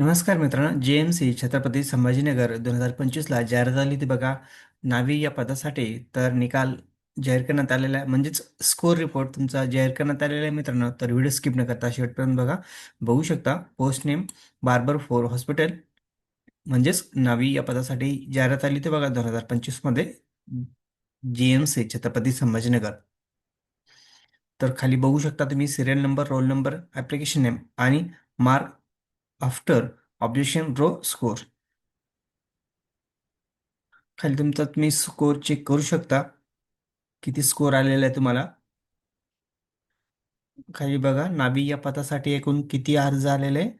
नमस्कार मित्रांनो जे एम सी छत्रपती संभाजीनगर दोन हजार पंचवीसला जाहिरात आली ती बघा नावी या पदासाठी. तर निकाल जाहीर करण्यात आलेला आहे म्हणजेच स्कोर रिपोर्ट तुमचा जाहीर करण्यात आलेला आहे मित्रांनो. तर व्हिडिओ स्किप न करता शेवटपर्यंत बघा. बघू शकता post name barber for hospital म्हणजेच नावी या पदासाठी जाहिरात आली ते बघा दोन हजार पंचवीसमध्ये G M C Chhatrapati Sambhajinagar. तर खाली बघू शकता तुम्ही serial number roll number application name आणि mark after objection raw score खाली तुमचा तुम्ही स्कोर चेक करू शकता. किती स्कोर आलेला आहे तुम्हाला? खाली बघा नाबी या पदासाठी एकूण किती अर्ज आलेले? आहे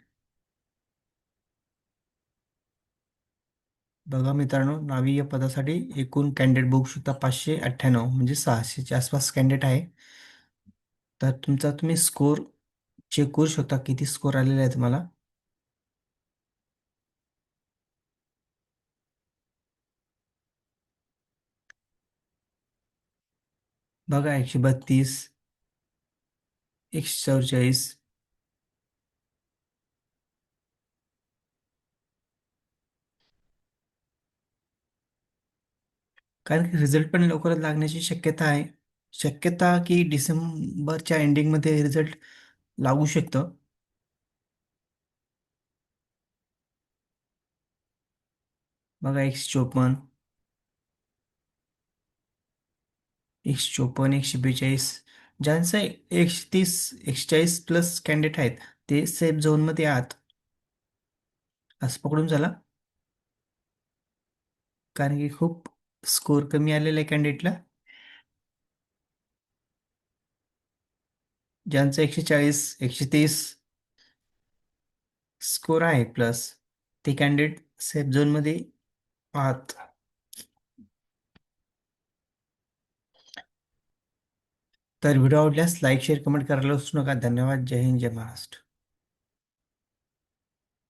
बघा मित्रांनो नावी या पदासाठी एकूण कॅन्डिडेट बघू शकता पाचशे अठ्ठ्याण्णव म्हणजे सहाशेच्या आसपास कॅन्डिडेट आहे. तर तुमचा तुम्ही स्कोर चेक करू शकता किती स्कोर आलेला आहे तुम्हाला? बघा एकशे बत्तीस एकशे चौवेचाळीस कारण की रिझल्ट पण लवकरच लागण्याची शक्यता आहे. शक्यता की डिसेंबरच्या एंडिंगमध्ये रिझल्ट लागू शकतं. बघा एकशे चोपन्न. एकशे चोपन्न एकशे बेचाळीस ज्यांचं एकशे तीस एकशे चाळीस प्लस कॅन्डिडेट आहेत ते सेफ झोनमध्ये आहात. असं पकडून झाला. कारण की खूप स्कोर कमी आलेला आहे कॅन्डिडेटला ज्यांचं एकशे चाळीस एकशे तीस स्कोर आहे प्लस ते कॅन्डिडेट सेफ झोनमध्ये आहात. तर व्हिडिओ आवडल्यास लाईक शेअर कमेंट करायला विसरू नका. धन्यवाद. जय हिंद जय महाराष्ट्र.